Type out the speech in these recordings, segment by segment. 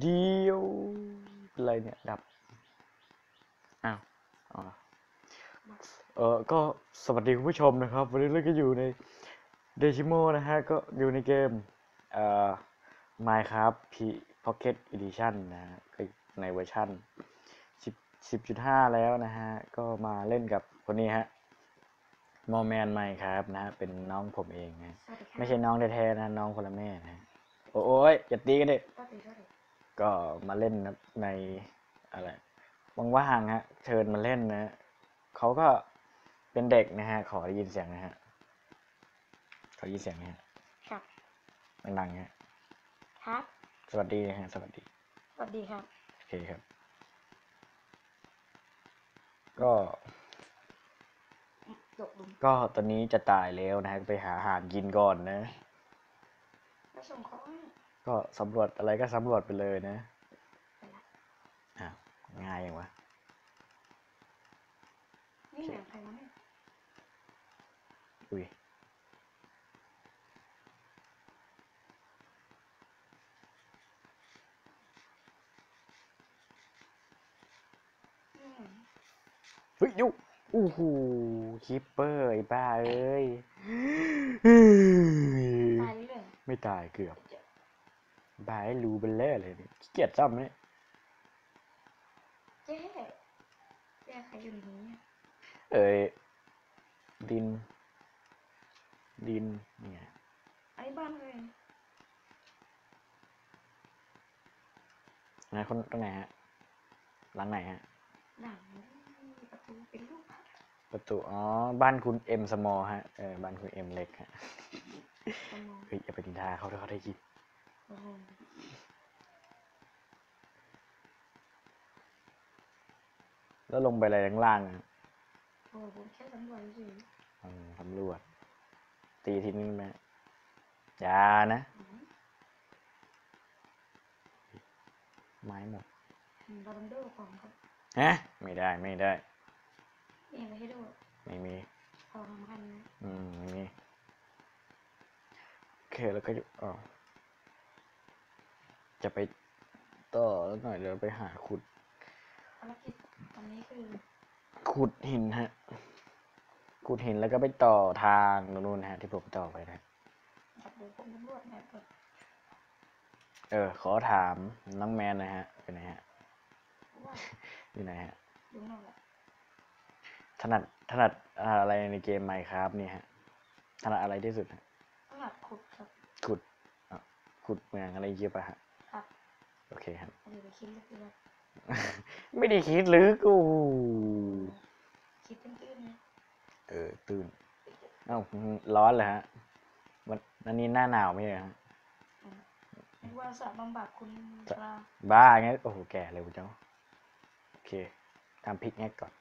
เดียวเป็นไรเนี่ย ดับ อ้าวอ๋อเออก็สวัสดีคุณผู้ชมนะครับ วันนี้เราก็อยู่ในเดชิโมนะฮะ ก็อยู่ในเกม เอ่อ Minecraft P Pocket Edition นะฮะก็ในเวอร์ชัน10 10.5 แล้วนะฮะ ก็มาเล่นกับคนนี้ฮะมอแมนไมค์ครับนะฮะ เป็นน้องผมเองนะสวัสดีครับไม่ใช่น้องแท้ๆนะ น้องคนละแม่นะโอ้ยอย่าตีกันดิสวัสดีสวัสดี ก็มาเล่นนะในอะไรว่างๆฮะ เชิญมาเล่นนะเขาก็เป็นเด็กนะฮะ ขอได้ยินเสียงนะฮะ ขอได้ยินเสียงนะฮะครับดังๆฮะครับ สวัสดีนะฮะ สวัสดี สวัสดีครับ โอเคครับ ก็จบลุงก็ตอนนี้จะตายแล้วนะฮะ ไปหาอาหารกินก่อนนะมาส่งของให้ ก็สำรวจอะไรก็สำรวจไปเลยนะไปละอ้าวง่ายอย่างวะนี่หนังใครวะเนี่ยอุ้ยอืมเฮ้ยยุอู้หูคิปเปอร์ไอ้บ้าเอ้ย ตายเรื่องไม่ตายเกือบเจ็ บบ้าไอ้รูเบลเล่เลยเนี่ยขี้เกียจซ่อมเนี่ยเจ๊เจ๊ใครอยู่ในนี้เนี่ยเอ้ยดิน ดินเนี่ยไอ้บ้านเลยไหนคนตรงไหนฮะหลังไหนฮะหนังประตูเป็นรูปภาพประตูอ๋อบ้านคุณเอ็มสมอฮะเออบ้านคุณเอ็มเล็กฮะสมองเฮ้ยอย่าไปดินทาเขาถ้าเขาได้ยินโอ้โห แล้วลงไปอะไรข้างล่างอะโอ้โหผมแค่สำรวจเฉยอืมตำรวจ ตีทีนี้ไหมอย่านะๆอืมไม้หมดเราต้องดูของครับฮะ ไม่ได้ไม่ได้นี่อะไรให้ดูไม่มี ของสำคัญนะ อืมไม่มีโอเคแล้วก็อยู่อ๋อ จะไปต่อแล้วหน่อยเดี๋ยวไปหาขุด ภารกิจตอนนี้คือขุดหินฮะ ขุดหินแล้วก็ไปต่อทางนู่นๆฮะ ที่ผมต่อไปนะ จับดูผมตำรวจเนี่ยก่อนเออ ขอถามน้องแมนหนะฮะเป็นไหนฮะว่าอยู่ไหนฮะ ดูหน่อยละถนัดถนัดอะไรในเกมไมค์ครับนี่ฮะ ถนัดอะไรที่สุดฮะ ตลาดขุดครับขุดอะขุดเมืองอะไรเยอะปะฮะครับ โอเคครับเดี๋ยวไปคิดเลยคือว่าไม่ได้คิดลึกโอ้โหคิดตื้นๆนะเออ ตื่นเอ้าร้อนเลยฮะวันนันนี้หน้าหนาวไม่ใช่เหรอฮะอืมนึกว่าสระบำบัดคุณปลาบ้าไงโอ้โหแก่เลยคุณเจ้าโอเคทำพริกแงกก่อน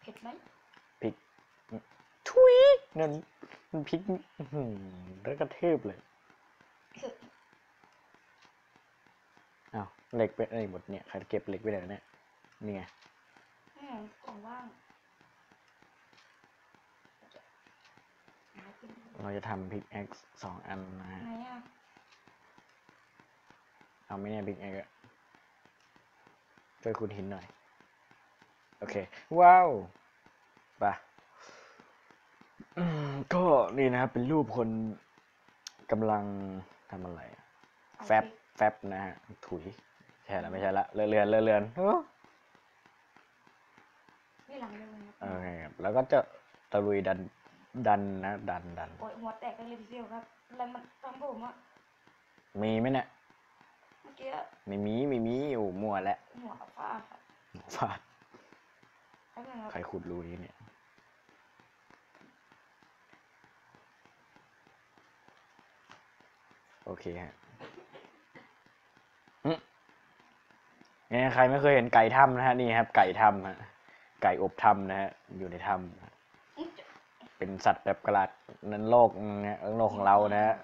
เผ็ดไหมพริกทุยนั่นมันพริกอื้อหือแล้วก็เทบเลยคืออ้าว เหล็กเป็นอะไรหมดเนี่ยใครเก็บเหล็กไว้ไหนเนี่ยนี่ไงอืมของว่างหากินเราจะทำพริกแอ็กสองอันนะฮะไหนอะเอาไหม่เนี่ยพริกแอ็กอะช่วยคุณหินหน่อย โอเค ว้าวไปะอืมก็นี่นะครับ เป็นรูปคนกำลังทำอะไรอะเอาแฟบพริกแฟบนะฮะ ถุย ใช่แล้วไม่ใช่ละเรือนเรือนเรือนเรือนเอ้อนี่หลังเลยครับโอเคครับแล้วก็จะตะลุยดันดันนะ ดันดันโอ้ยหัวแตกกันเลยทีเดียวครับอะไรมันทำผมอะมีไหมเนี่ยเมื่อกี้ไม่มีไม่มีโอ้มั่วแล้วหัวฟาดครับฟาดแป๊บนึงครับใครขุดรูนี้เนี่ย โอเคฮะ เนี่ยใครไม่เคยเห็นไก่ถ้ำนะฮะนี่ครับ ไก่ถ้ำฮะไก่อบถ้ำนะฮะอยู่ในถ้ำฮะอุ๊ยเป็นสัตว์แบบกระลาดนั้นโลกนะโลกของเรานะฮะ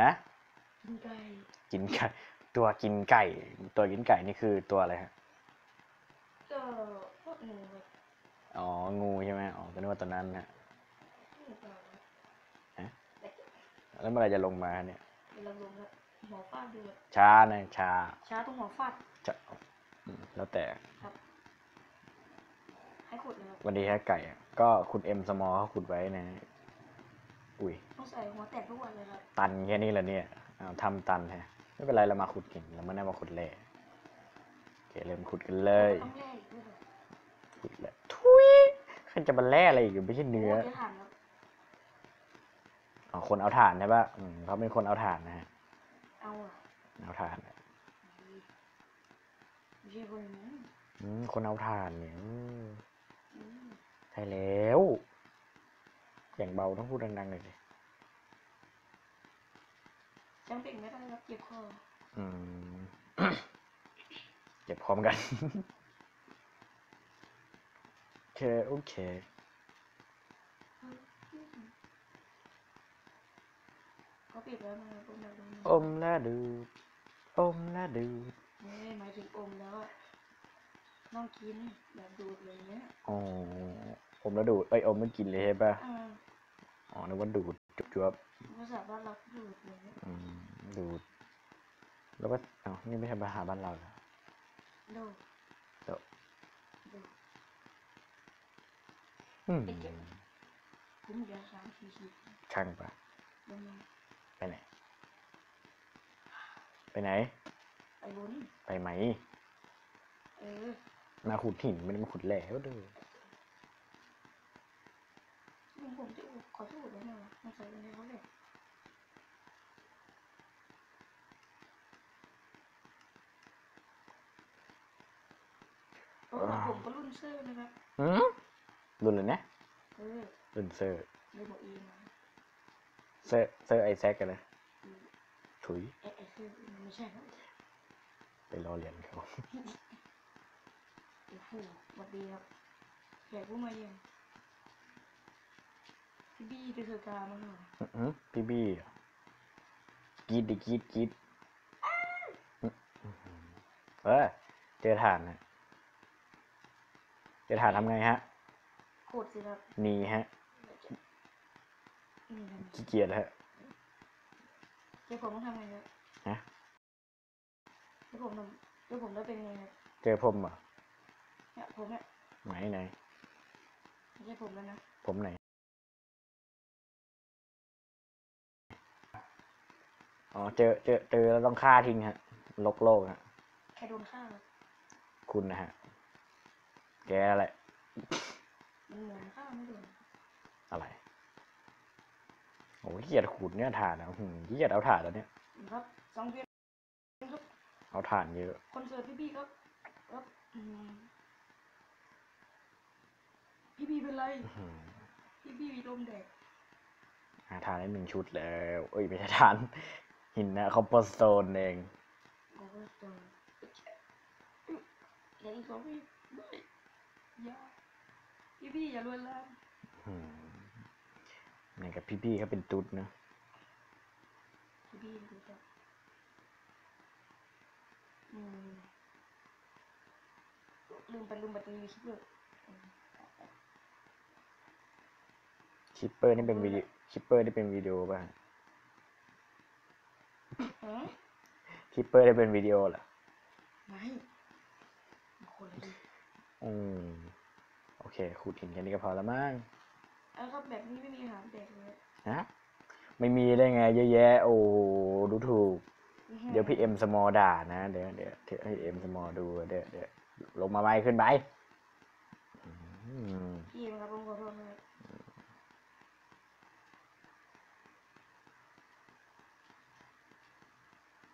ฮะดูได้กินไก่ตัวกินไก่ ตัวกินไก่นี่คือตัวอะไรฮะก็พวกหนูแบบอ๋องูใช่ไหมอ๋อก็นึกว่าตัวนั้นฮะนี่ก็ฮะแต่แล้วเมื่อไหรจะลงมาเนี่ยเดี๋ยวเราลงแล้วหัวฟาดเดือดช้านะช้าช้าตรงหัวฟาดจะอืม แล้วแต่ครับให้ขุดเลยครับวันนี้แค่ไก่อะก็ขุดเอ็มสมอเขาขุดไว้นะ อุ้ยต้องใส่หัวแตกทุกวันเลยครับตันแค่นี้แหละเนี่ยอ้าวทำตันฮะ ไม่เป็นไรเรามาขุดกิ่งเราไม่ได้มาขุดแร่โอเคเริ่มขุดกันเลย ต้องแร่อีกด้วยเหรอขุดเลยทุยใครจะมาแร่อะไรอีกไม่ใช่เนื้อโเดี๋ยวถามครับอ๋อคนเอาถ่านใช่ปะอืมเขาเป็นคนเอาถ่านนะฮะเอาอะเอาถ่านอะไม่ใช่คนนี้อืมคนเอาถ่านเนี่ยอืมอืมใช่แล้วอย่างเบาต้องพูดดังๆหน่อยสิจำเป็นไม่ได้ครับเจ็บคออืมเก็บพร้อมกัน โอเค โอเคเขาปิดแล้วมาผมแบบนี้อมและดูดอมและดูด ไม่หมายถึงอมแล้วอะต้องกินแบบดูดเลยเนี้ยอ๋ออมแล้วดูดเอ้ยอมแล้วกินเลยใช่ปะอ่าอ๋อนึกว่าดูดจุบจวบภาษาบ้านเราดูดเลยอืมดูด แล้วก็อ้าวนี่ไม่ใช่ภาษาบ้านเราเหรอดูดเดี๋ยวดูดอืมผมเดี๋ยวสามสี่สิบช่างปะเดี๋ยวมาไปไหน ไปไหน ไอ้บุญไปไหม เออ มาขุดหินไม่ได้มาขุดแร่ก็เด้อลุงผมจะอุดขอจะอุดได้ไหมวะมันใส่ในเขาเลยโอ้แต่ผมก็รุ่นเซอร์นะครับ หืมรุ่นเลยนะเออรุ่นเซอร์เลยบอกเองนะเซอร์เซอร์ไอแซกกันนะอืมถุย เอ๊ะเอ๊ะเซอร์มันไม่ใช่ครับ ไปรอเรียนเขาโอ้โหสวัสดีครับแขกผู้มาเยี่ยมพี่บี้ไปเสือกามาหน่อยอื้อหือพี่บี้เหรอกรีดดิกรีดกรีดอื้อหือเออเจอฐานนะเจอฐานทำไงฮะโคตรสิครับหนีฮะนี่ทำขี้เกียจฮะเดี๋ยวผมต้องทำไงครับฮะ เดี๋ยวผมทำเดี๋ยวผมได้เป็นไงครับเจอผมเหรอเนี่ยผมเนี่ยไหนไหนไม่ใช่ผมแล้วนะผมไหนอ๋อเจอเจอเจอแล้วต้องฆ่าทิ้งฮะลกโลกฮะใครโดนฆ่าครับคุณนะฮะแกอะไรมันเหมือนฆ่าไม่โดนอะไรโอ้ยเกลียดขูดเนี่ยถ่านอะหืมเกลียดเอาถ่านแล้วเนี่ย ครับสองเพียนครับ เอาถ่านเยอะคอนเสิร์ตพี่บี้ครับครับอืมพี่บี้เป็นไร อื้อหือพี่บี้มีลมแดดหาถ่านได้หนึ่งชุดแล้วเอ้ยไม่ใช่ถ่าน หินนะคอมโพสโตนเอง โอ้โหตัวอย่าอีกสองพี่ไม่อย่าพี่บี้อย่าลวนลามอืมนี่กับพี่ๆเขาเป็นตุ๊ดนะพี่บี้ดูครับอืม ลืมไปลืมแบตเตอรี่คลิปเลยอืมชิปเปอร์นี่เป็นวิดีชิปเปอร์นี่เป็นวิดีโอป่ะอืมชิปเปอร์ได้เป็นวิดีโอเหรอไม่คนละดิอืมโอเคขุดหินแค่นี้ก็พอแล้วมั้งเอาครับแบบนี้ไม่มีอาหารแดกเลยฮะไม่มีได้ไงเยอะแยะ โอ้ดูถูก เดี๋ยวพี่เอ็มสมอด่านะเดี๋ยวเดี๋ยวเดี๋ยวให้เอ็มสมอดูเดี๋ยวเดี๋ยวลงมาไวขึ้นไปอืมพี่นะครับผมขอโทษนะครับ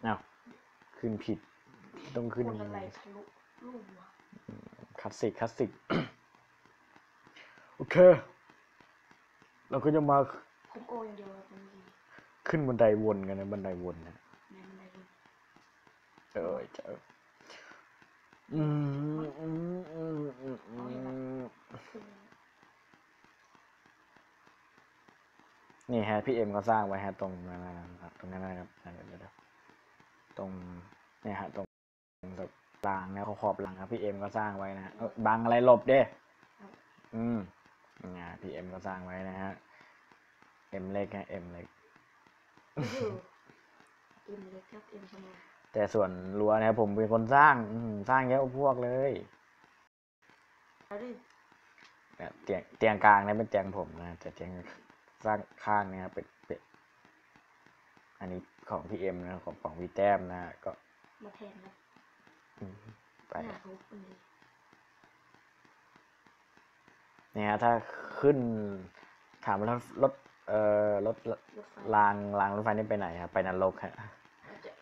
เอาขึ้นผิด ต้องขึ้นคนอะไรทะลุลูกวะคลาสสิกคลาสสิกโอเค เราก็จะมาผมโออย่างเดียวครับผมดีขึ้นบันไดวนกันนะบันไดวนนะในบันไดบน เออเจออืมอืมอืมอืมอืมนี่ฮะพี่เอ็มก็สร้างไว้ฮะตรงนั้นนะครับตรงนั้นนะครับเดี๋ยวเดี๋ยวตรงเนี่ยฮะตรงตรงกลางนะขอบหลังครับพี่เอ็มก็สร้างไว้นะเอ้ยบังอะไรหลบเด้อืมเนี่ยพี่เอ็มก็สร้างไว้นะฮะเอ็มเล็กฮะเอ็มเล็กเอ็มเล็กครับเอ็มสมอง แต่ส่วนรั้วนะครับผมเป็นคนสร้างอืมสร้างเยอะกว่าพวกเลยแล้วดิเนี่ยเตียงเตียงกลางเนี่ยเป็นเตียงผมนะแต่เตียงสร้างข้างเนี่ยเป็นเป็นอันนี้ของพี่เอ็มนะของของพี่แต้มนะก็มาแทนครับอืมไปหน้าเขาเป็นเลยเนี่ยฮะถ้าขึ้นถามว่ารถรถเอ่อรถรถไฟรางรางรถไฟนี่ไปไหนครับไปนรกฮะอาจจะ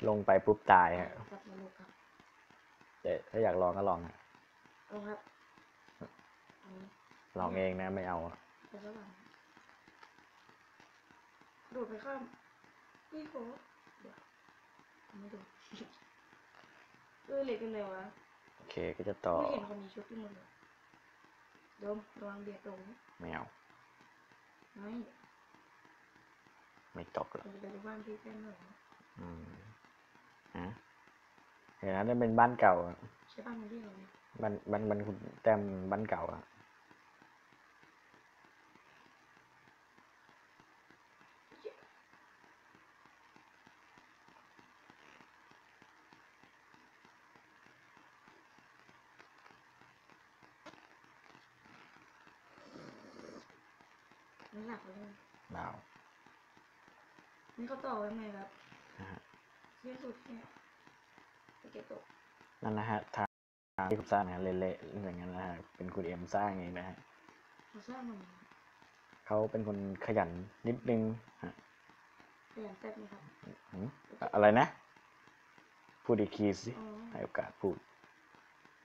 ลงไปปุ๊บตายฮะครับมาลูกครับแต่ถ้าอยากลองก็ลองฮะเอาครับอันนี้ลองเองนะไม่เอาอะไประหว่างโดดไปข้ามนี่โหเดี๋ยวไม่โดดเออเหล็กเป็นไรวะโอเคก็จะต่อไม่เห็นคนมีชุดที่มันเลยโดมระวังเบียดตรงไม่เอาไม่ไม่ตกหรอกเราจะไปดูบ้านพี่แค่หน่อยนะอืมฮะ เดี๋ยวนั้นนั่นเป็นบ้านเก่าอะใช่บ้านมันเรียกอะไรนะบ้านบ้านบ้านคุณแต้มบ้านเก่าอะไม่หลักเลยเปล่านี่เขาต่อไว้ไหมครับนะฮะเรียกสุดเนี่ยไปเก็บตกนั่นนะฮะทางทางที่ผมสร้างนะฮะเละๆอย่างนั้นนะฮะเป็นคุณเอ็มสร้างเองนะฮะเขาสร้างมันเขาเป็นคนขยันนิดนึงฮะขยันแป๊บไหมครับหืมอะอะไรนะ พูดอีกทีสิอ๋อให้โอกาสพูด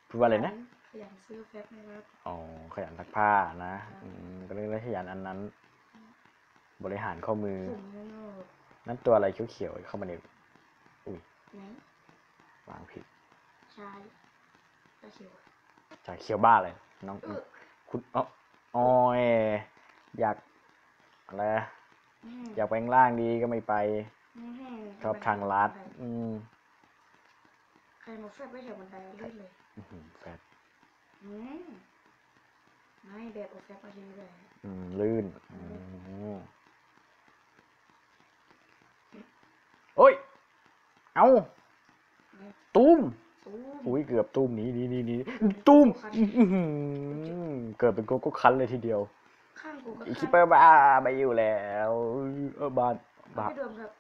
พูดว่าอะไรนะขยันซื้อแฟบไหมครับอ๋อขยันซักผ้านะอืมก็เรียกว่าขยันอันนั้น บริหารข้อมือถุงเงินโง่นั่นตัวอะไรเขียวๆเข้ามาในอุ้ย ไหนวางผิดชายตาเขียวจะเขียวบ้าเลย น้องเออคุณอ๋ออ๋อเออยากอะไรอะอืมอยากไปข้างล่างดีก็ไม่ไปอืมชอบทางลัด อืมใครมาแฟบไว้แถวบันไดลื่นเลยอื้อหือแฟดอืมไม่แบบเอาแฟบมาทีเลยอืมลื่นอืมโอ้ย เอาตุ้มตู้อุ้ยเกือบตุ้มหนี้นี่นี่นี่ตุ้มอื้อหือเกิดเป็นโกโก้คันเลยทีเดียวข้างกูก็อีคิปคันเปอร์บ้าไปอยู่แล้วเออบานบาพี่เดิมครับ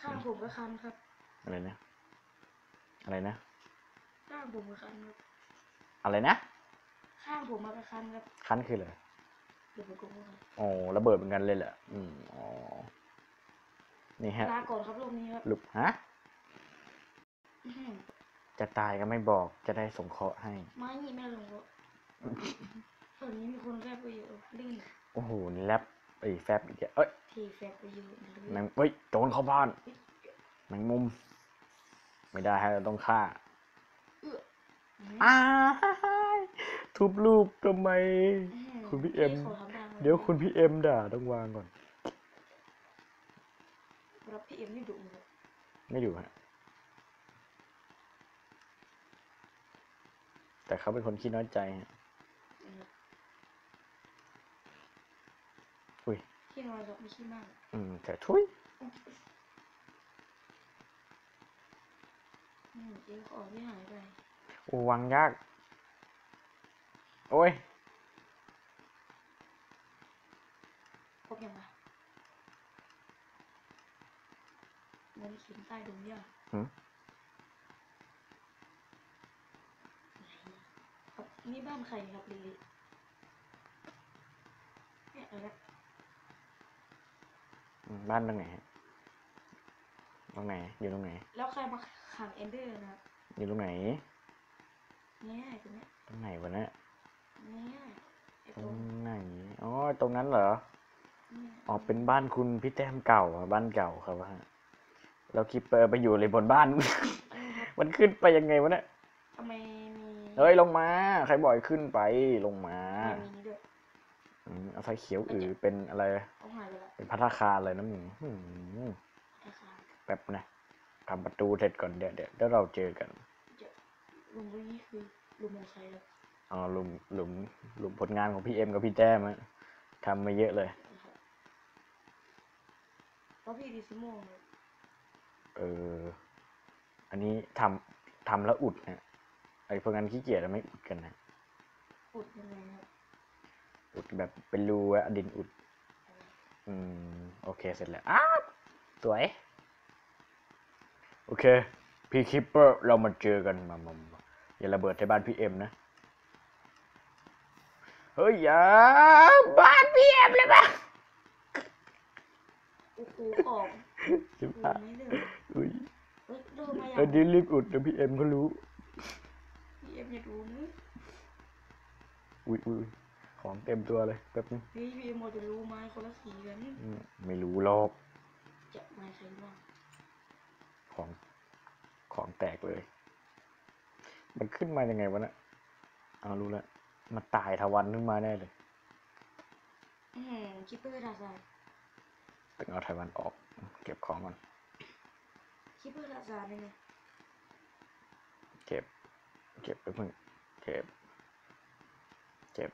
ข้างผมก็คันครับ อะไรนะ อะไรนะ ข้างผมก็คันครับ อะไรนะ ข้างผมมาก็คันครับ คันคืออะไรเดี๋ยวผมก็ครับอ๋อระเบิดเหมือนกันเลยแหละอืม อ๋อ นี่ฮะลาก่อนครับรูปนี้ครับลูกฮะอื้อหือ จะตายก็ไม่บอกจะได้สงเคราะห์ให้ ไม้นี่ไม่ลงก็ตอนนี้มีคนแฟบไปอยู่ลื่นโอ้โหนี่แรปไอ้แฟบอีกแล้วเอ้ยทีแฟบไปอยู่ลื่นแมงเฮ้ยโจรเข้าบ้านแมงมุม ไม่ได้ฮะเราต้องฆ่าเอื้ออ้ายทุบรูปทำไม คุณพี่เอ็มขทำได้ไหเดี๋ยวคุณพี่เอ็มด่าต้องวางก่อนรับพี่เอ็มนี่ดุเลยไม่อยู่ฮะ แต่เขาเป็นคนขี้น้อยใจฮะนะครับอุ้ยขี้น้อยครับไม่ขี้มากอืม แต่ทุยอืมเอ็มของที่หายไปโอ้วางยาก โอ้ยพบยังไงมันเขียนใต้ดงหญ้าหืม ไหนครับ นี่บ้านใครครับลิลิเนี่ยอะไรนะอืมบ้านตรงไหนฮะตรงไหน อยู่ตรงไหน แล้วใครมาขังเอนเดอร์นะครับอยู่ตรงไหน เนี่ยตรงเนี้ยตรงไหนวะเนี่ยเนี่ยไอ้ตตรรงงไหนอ๋อ ตรงนั้นเหรอ เนี่ยอ๋อ เป็นบ้านคุณพี่แต้มเก่าอะบ้านเก่าครับฮะแล้วคิปเปอร์ไปอยู่เลยบนบ้าน มันขึ้นไปยังไงวะเนี่ยทำไมมี เฮ้ยลงมา ใครบอกให้ขึ้นไปลงมาทำไมมีนี่ด้วยอืมเอาไฟเขียวอือเป็นอะไร เอาหายไปละเป็นพัตตาคารเลยนะมึงอืมราคาแป๊บนะทำประตูเสร็จก่อนเดี๋ยวเดี๋ยวเดี๋ยวเราเจอกันเดี๋ยวลุงนี่คือลุงมงคลครับอ๋อหลุมหลุมหลุมผลงานของพี่เอ็มกับพี่แต้มอะทำมาเยอะเลย นะครับแล้วพี่ดิซิโมครับเออ อันนี้ทำทำแล้วอุดนะไอ้พวกนั้นขี้เกียจแล้วไม่อุดกันนะอุดยังไงครับอุดแบบเป็นรูอะดินอุด อืม โอเคเสร็จแล้วอ้าวสวย โอเค พี่คิปเปอร์เรามาเจอกันมามามาอย่าระเบิดที่บ้านพี่เอ็มนะ เฮ้ยอย่าบ้านพี่เอ็มเลยปะโอ้โหของจิบโอ้หายไม่เลยอุ้ยเฮ้ยโดนมาอย่าเอันนี้รีบอุดเดี๋ยวพี่เอ็มเขารู้พี่ เอ็มอย่าดูนะอุ้ยอุ้ยของเต็มตัวเลยแป๊บนึงเฮ้ยพี่เอ็มเราจะรู้ไหมคนละสีกันอืมไม่รู้หรอกจะไม่ใครบ้างของของแตกเลย มันขึ้นมายังไงวะเนะ่ะเอารู้แล้วมันตายทวันขึ้นมาแน่เลยอืมคิปเปอร์ดาซายต้องเอาไทวันออก เก็บของก่อนคิปเปอร์ดาซายนี่ไงเก็บ เก็บไปเพิ่งเก็บ เก็บ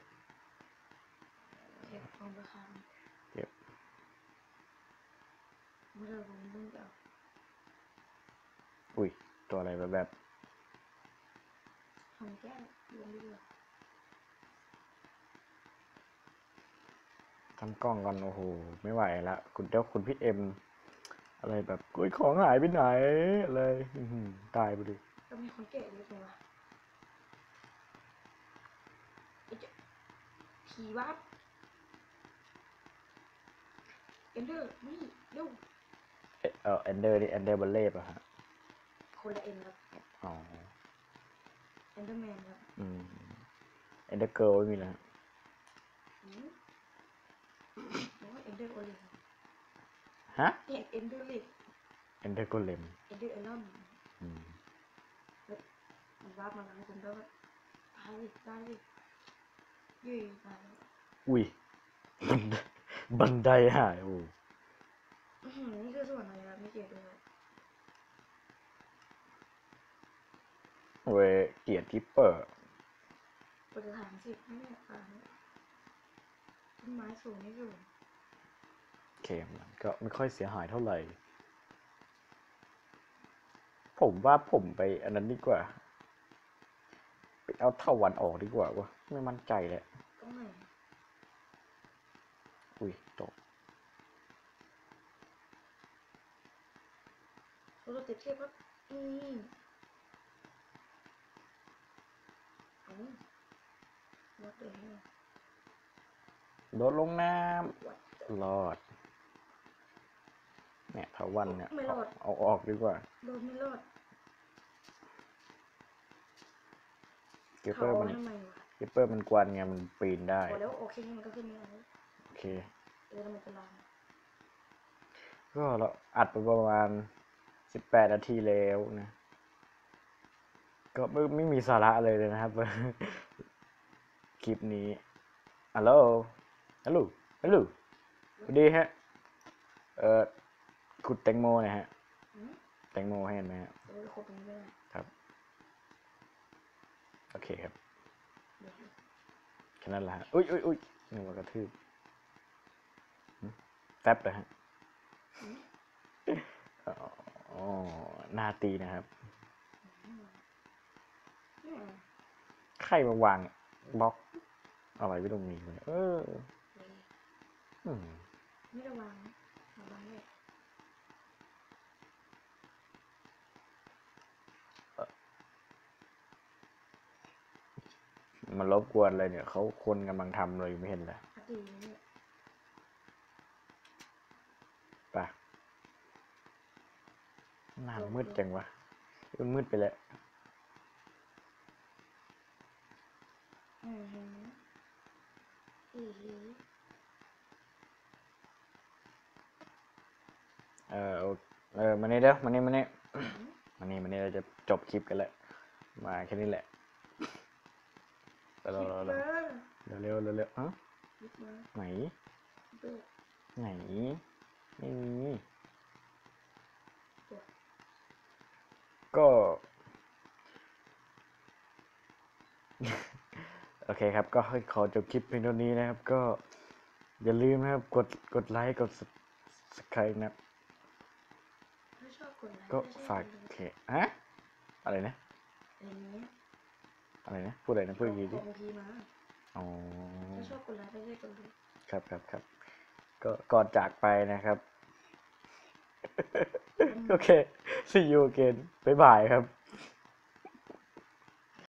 เก็บของประคามเก็บเมื่อเราผมต้องเอาอุ้ย ตัวอะไรแบบแบบทำแก้ลงดีกว่าทำกล้องก่อน โอ้โห ไม่ไหวละ คุณเจ้าคุณพี่เอ็ม อะไรแบบอุ้ยของหายไปไหน อะไรอื้อหือตายไปดิก็มีคนเกะเล็กเลยวะไอ้เจ้า ผีวับเอ็นเดอร์นี่เร็วเอเออเอนเดอร์นี่เอนเดอร์บัลเล่ป่ะฮะคนละเอ็นครับอ๋อเอ็นเดอร์แมนครับอืมเอนเดอร์เกิร์ลไม่มีแล้วหืมโอ้ยเอ็นเดอร์โอเลนฮะเอ็นเอ็นเดอร์เล็กเอนเดอร์โกเลมเอ็นเดอร์เอลอนอืมมันวับมาแล้วผมก็ว่าตายดิตาย ดิยี่ตายแล้วอุ้ยบันไดบันไดหายโอ้อื้อหือนี่คือส่วนอะไรครับไม่เกี่ยวด้วยเวเกียรติเปอร์ปฏิฐานสิบไม่ได้อ่านต้นไม้สูงไม่สูงเคมันก็ไม่ค่อยเสียหายเท่าไหร่ ผมว่าผมไปอันนั้นดีกว่า ไปเอาเท่าวันออกดีกว่าวะไม่มั่นใจเลย ตรงไหนอุ้ยตกโซโลติดเทียบครับอืมเอาวัดเลยให้โดดลงน้วัดำรอดเนี่ยเท่าวันเนี่ย ไม่รอดเอาเอาออกดีกว่าโดนไม่รอดเก็ปเปเขาอร์มันทำไมวะ เก็ปเปอร์มันกวนไงมันปีนได้พอแล้วโอเคมันก็ขึ้นไม่ได้แล้วโอเคเออแล้วมันจะลองก็เราอัดไปประมาณสิบแปดนาทีแล้วนะ ก็ไม่ไม่มีสาระเลยเลยนะครับ คลิปนี้ฮัลโหลฮัลโหลฮัลโหลสวัสดีฮะ เอ่อขุดแตงโมหนะฮะอืมแตงโมให้เห็นไหมฮะเออครบตรงนี้ไม่ได้ครับ โอเคครับเดี๋ยว แค่นั้นแหละฮะอุ้ยอุ้ยอุ้ยนึกว่ากระทืบแป๊บเลยฮะอ๋อหน้าตีนะครับ ใครมาวางบล็อกอะไรไว้ตรงนี้วะเนี่ยเอออืมไม่ระวังระวังเลย มันรบกวนเลยเนี่ยเขาคนกำลังทำเลยไม่เห็นเลยอาตีเนี่ยไปะหน้ามืดจังวะมันมืดไปแล้วอือหืออือหือเออโอเออมานี่เด้อมานี่มานี่อืมมานี่มานี่เราจะจบคลิปกันแล้วมาแค่นี้แหละ เร็วคิปเร็วเปอร์เร็วเร็วเร็วเร็วฮะคิปเปอร์ไหนคิปเปอร์ไหน ไม่มีตัวก็ โอเคครับ ก็ขอจบคลิปเพียงเท่านี้นะครับ ก็อย่าลืมนะครับ กดกดไลค์กด subscribe นะครับถ้าชอบกดไลค์ก็ไม่ใช่ฝากดเลยเคฮะอะไรนะ อะไรเนี้ยอะไรนะพูดอะไรนะพูดอีกทีดิบางทีมาอ๋อถ้าชอบกดไลค์ไม่ใช่กดเลยครับครับครับก็ก่อนจากไปนะครับ โอเค see you again บ๊ายบายครับ